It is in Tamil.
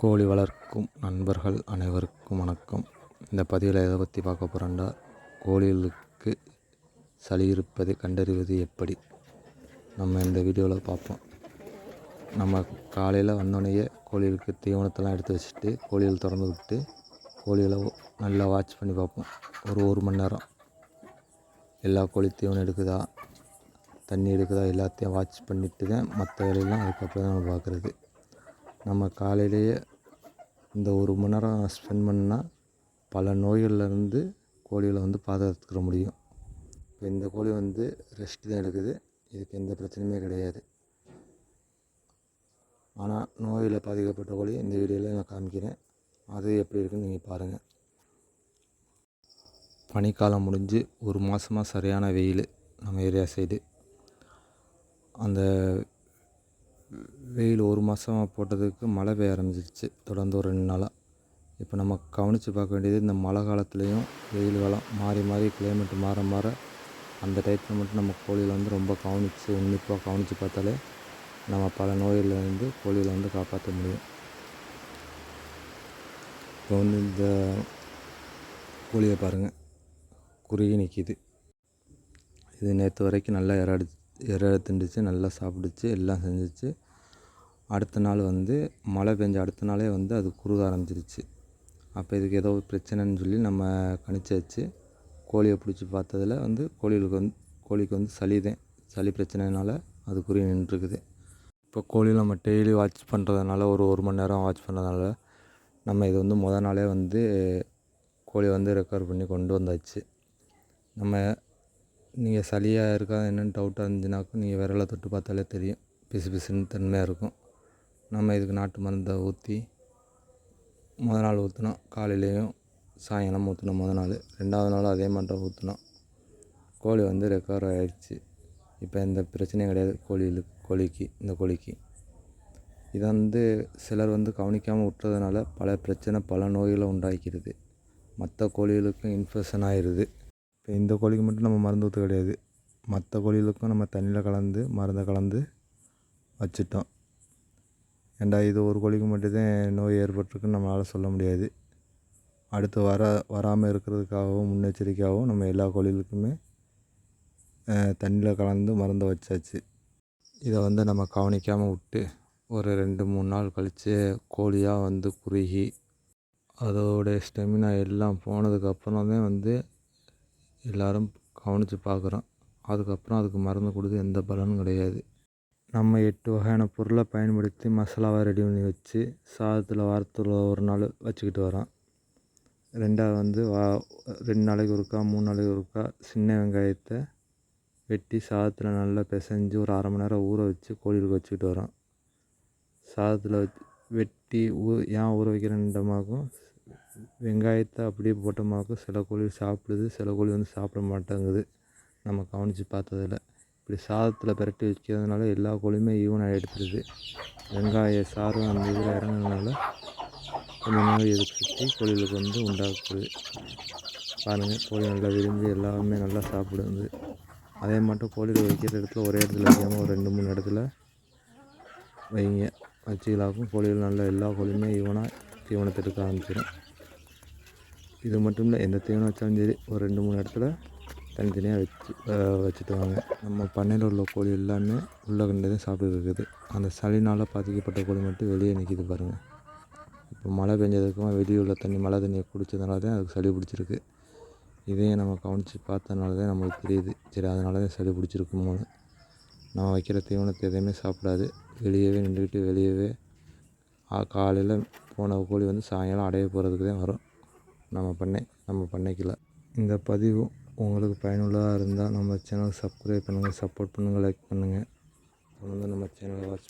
கோழி வளர்க்கும் நண்பர்கள் அனைவருக்கும் வணக்கம். இந்த பதிவில் எதை பற்றி பார்க்க போகிறோம்னா கோழிகளுக்கு சளி இருப்பதை கண்டறிவது எப்படி? நம்ம இந்த வீடியோவில் பார்ப்போம். நம்ம காலையில் வந்தோடனேயே கோழிகளுக்கு தீவனத்தெல்லாம் எடுத்து வச்சுட்டு கோழிகள் திறந்து விட்டு கோழிகளை நல்லா வாட்ச் பண்ணி பார்ப்போம். ஒரு ஒரு மணி நேரம். எல்லா கோழி தீவனம் எடுக்குதா? தண்ணி எடுக்குதா? எல்லாத்தையும் வாட்ச் பண்ணிட்டு தான் மற்ற வேலையெல்லாம் அதுக்கப்புறம் தான் நம்ம பார்க்குறது. நம்ம காலையிலேயே இந்த ஒரு மணி நேரம் ஸ்பெண்ட் பண்ணால் பல நோய்கள்லேருந்து கோழிகளை வந்து பாதுகாத்துக்கிற முடியும். இப்போ இந்த கோழி வந்து ரெஸ்ட் தான் எடுக்குது. இதுக்கு எந்த பிரச்சனையுமே கிடையாது. ஆனால் நோயில் பாதிக்கப்பட்ட கோழி இந்த வீடியோவில் நான் காமிக்கிறேன். அது எப்படி இருக்குன்னு நீங்கள் பாருங்கள் பனிக்காலம் முடிஞ்சு ஒரு மாதமாக சரியான வெயில் நம்ம ஏரியா சைடு அந்த வெயில் ஒரு மாதமாக போட்டதுக்கு மழை பெய்ய ஆரம்பிச்சிருச்சு. தொடர்ந்து ஒரு ரெண்டு நாளாக இப்போ நம்ம கவனித்து பார்க்க வேண்டியது இந்த மழை காலத்துலேயும் வெயில் காலம் மாறி மாறி கிளைமேட் மாற மாற அந்த டைத்தில் மட்டும் நம்ம கோழியில் வந்து ரொம்ப கவனித்து உன்னிப்பாக கவனித்து பார்த்தாலே நம்ம பல நோயிலேருந்து கோழியில் வந்து காப்பாற்ற முடியும். இப்போ வந்து இந்த கோழியை பாருங்கள் குறுகி நிற்கிது இது நேற்று வரைக்கும் நல்லா இற இற திண்டுச்சு நல்லா சாப்பிடுச்சு எல்லாம் செஞ்சிச்சு. அடுத்த நாள் வந்து மழை பெஞ்ச அடுத்த நாளே வந்து அது குறுக ஆரம்பிச்சிருச்சு. அப்போ இதுக்கு ஏதோ பிரச்சனைன்னு சொல்லி நம்ம கணிச்சாச்சு கோழியை பிடிச்சி பார்த்ததில் வந்து கோழிகளுக்கு வந்து கோழிக்கு வந்து சளி தான் சளி பிரச்சனைனால அது குறி நின்றுருக்குது. இப்போ கோழி நம்ம டெய்லி வாட்ச் பண்ணுறதுனால ஒரு ஒரு மணி நேரம் வாட்ச் பண்ணுறதுனால நம்ம இது வந்து மொதல் நாளே வந்து கோழி வந்து ரெக்கவர் பண்ணி கொண்டு வந்தாச்சு. நம்ம நீங்கள் சளியாக இருக்கா என்னென்னு டவுட்டாக இருந்துச்சுனாக்கும் நீங்கள் விரலை தொட்டு பார்த்தாலே தெரியும். பிசு பிசுன்னு தன்மையாக இருக்கும். நம்ம இதுக்கு நாட்டு மருந்தை ஊற்றி முத நாள் ஊற்றினோம் காலையிலேயும் சாயங்காலம் ஊற்றினோம் முத நாள். ரெண்டாவது நாளும் அதே மாதிரி தான் ஊற்றினோம். கோழி வந்து ரெக்கவர் ஆகிடுச்சு இப்போ எந்த பிரச்சனையும் கிடையாது. கோழிகளுக்கு கோழிக்கு இந்த கோழிக்கு. இதை வந்து சிலர் வந்து கவனிக்காமல் விட்டுறதுனால பல பிரச்சனை பல நோய்களை உண்டாக்கிடுது. மற்ற கோழிகளுக்கும் இன்ஃபெக்ஷன் ஆயிடுது இப்போ இந்த கோழிக்கு மட்டும் நம்ம மருந்து ஊற்ற கிடையாது. மற்ற கோழிகளுக்கும் நம்ம தண்ணியில் கலந்து மருந்தை கலந்து வச்சுட்டோம். ஏண்டா இது ஒரு கோழிக்கு மட்டும்தான் நோய் ஏற்பட்டிருக்குன்னு நம்மளால் சொல்ல முடியாது. அடுத்து வர வராமல் இருக்கிறதுக்காகவும் முன்னெச்சரிக்கையாகவும் நம்ம எல்லா கோழிகளுக்குமே தண்ணியில் கலந்து மருந்தை வச்சாச்சு. இதை வந்து நம்ம கவனிக்காமல் விட்டு ஒரு ரெண்டு மூணு நாள் கழித்து கோழியாக வந்து குறுகி அதோடைய ஸ்டெமினா எல்லாம் போனதுக்கப்புறம் தான் வந்து எல்லோரும் கவனித்து பார்க்குறோம். அதுக்கப்புறம் அதுக்கு மருந்து கொடுத்து எந்த பலனும் கிடையாது. நம்ம எட்டு வகையான பொருளை பயன்படுத்தி மசாலாவை ரெடி பண்ணி வச்சு சாதத்தில் வாரத்தில் ஒரு நாள் வச்சுக்கிட்டு வரோம். ரெண்டாவது வந்து வா ரெண்டு நாளைக்கு ஒருக்கா மூணு நாளைக்கு ஒருக்கா சின்ன வெங்காயத்தை வெட்டி சாதத்தில் நல்லா பிசைஞ்சு ஒரு அரை மணி நேரம் ஊற வச்சு கோழிகளுக்கு வச்சுக்கிட்டு வரோம். சாதத்தில் வெட்டி ஊ ஏன் ஊற வைக்கிறேன்றமாக்கும் வெங்காயத்தை அப்படியே போட்டோமாக்கும் சில கோழி சாப்பிடுது சில கோழி வந்து சாப்பிட மாட்டேங்குது. நம்ம கவனித்து பார்த்ததில் இப்படி சாதத்தில் பிரட்டி வைக்கிறதுனால எல்லா கோழியுமே ஈவனாக எடுத்துருது வெங்காய சாரும் அந்த இதில் இறங்குறதுனால கொஞ்சம் நாள் எதிர்ப்பு கோழிகளுக்கு வந்து உண்டாக்குது. பாருங்கள் கோழி நல்லா விரும்பி எல்லாமே நல்லா சாப்பிடுது. அதே மட்டும் கோழிகள் வைக்கிற இடத்துல ஒரே இடத்துல வைக்காமல் ஒரு ரெண்டு மூணு இடத்துல வைங்க. வச்சுக்கலாக்கும். கோழிகள் நல்லா எல்லா கோழியுமே ஈவனாக தீவனத்தை எடுக்க ஆரம்பிச்சிடும் இது மட்டும் இல்லை எந்த தீவனம் வச்சாலும் சரி ஒரு ரெண்டு மூணு இடத்துல தனித்தனியாக வச்சு வச்சுட்டு வாங்க. நம்ம பண்ணையில் உள்ள கோழி எல்லாமே உள்ளே கண்டு தான் சாப்பிட்டு இருக்குது. அந்த சளினால் பாதிக்கப்பட்ட கோழி மட்டும் வெளியே நிற்கிது பாருங்கள் இப்போ மழை பெஞ்சதுக்கும் வெளியே உள்ள தண்ணி மழை தண்ணியை குடித்ததுனால தான் அதுக்கு சளி பிடிச்சிருக்கு. இதையும் நம்ம கவனித்து பார்த்தனால தான் நம்மளுக்கு தெரியுது. சரி அதனால தான் சளி பிடிச்சிருக்குமோன்னு. நம்ம வைக்கிற தீவனத்தை எதையுமே சாப்பிடாது. வெளியவே நின்றுக்கிட்டு வெளியவே காலையில் போன கோழி வந்து சாயங்காலம் அடைய போகிறதுக்கு தான் வரும். நம்ம பண்ணை நம்ம பண்ணைக்கில் இந்த பதிவும் உங்களுக்கு பயனுள்ளதாக இருந்தால் நம்ம சேனலை சப்ஸ்கிரைப் பண்ணுங்கள் சப்போர்ட் பண்ணுங்கள் லைக் பண்ணுங்கள் தொடர்ந்து நம்ம சேனலை வாட்ச்